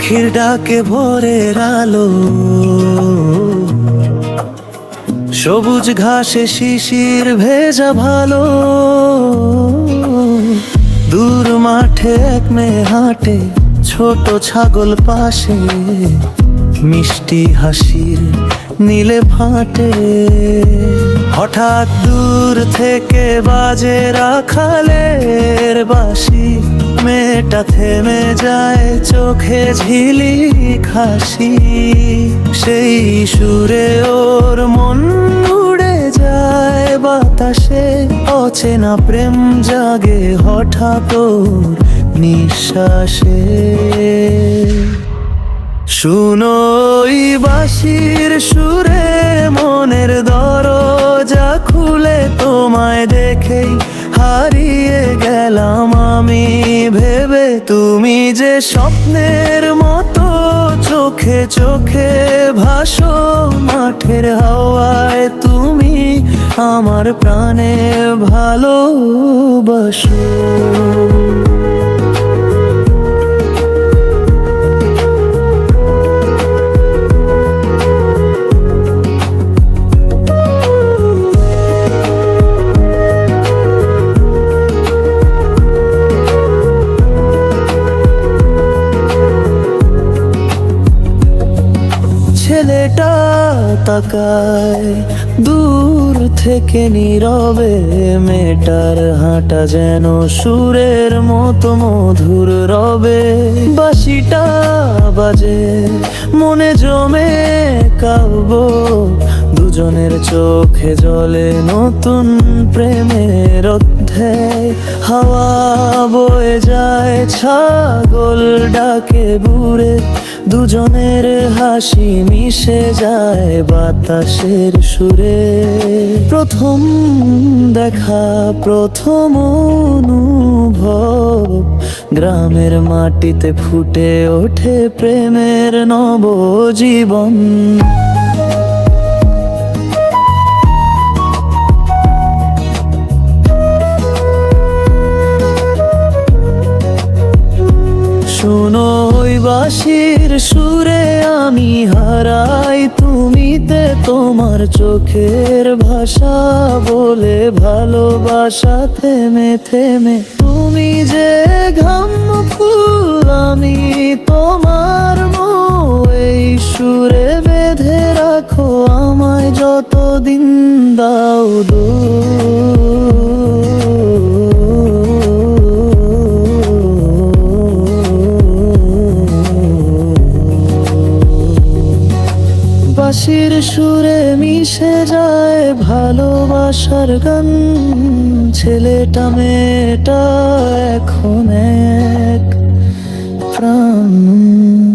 পাখির ডাকে ভোরের আলো। সবুজ ঘাসে শিশির ভেজা ভালো। দূর মাঠে এক মেয়ে হাঁটে, ছোট ছাগল পাশে। মিষ্টি হাসির নীলে ফাটে। হঠাৎ দূর থেকে বাজে মেয়েটা থেমে যায় চোখে ঝিলি খাসি সেই সুরে ওর মন উড়ে যায়, বাতাসে অচেনা প্রেম জাগে হঠাৎ নিঃশ্বাসে। শুনো বাসির সুরে, মনের দরজা খুলে তোমায় দেখেই হারিয়ে তুমি যে স্বপ্নের মতো চোখে চোখে ভাসো মাঠের হাওয়ায় তুমি আমার প্রাণে ভালোবাসো। ছেলেটা তাকায় দূর থেকে নীরবে মেয়েটার হাঁটা যেন সুরের মতো মধুর রবে। বাসিটা বাজে, মনে জমে কাব্য দুজনের চোখে জলে নতুন প্রেমের অধ্যায়। হাওয়া বয়ে যায়, ছাগল ডাকে বুড়ে দুজনের হাসি মিশে যায় বাতাসের সুরে। প্রথম দেখা, প্রথম অনুভব, গ্রামের মাটিতে ফুটে ওঠে প্রেমের নবজীবন। বাঁশির সুরে আমি হারাই তুমিতে তোমার চোখের ভাষা বলে ভালোবাসা থেমে থেমে। তুমি যে ঘাম ফুল, আমি তোমার এই সুরে বেঁধে রাখো আমায় যতদিন বাঁশির সুরে মিশে যায় ভালোবাসার গান। ছেলেটা মেয়েটা এখন এক প্রাণ।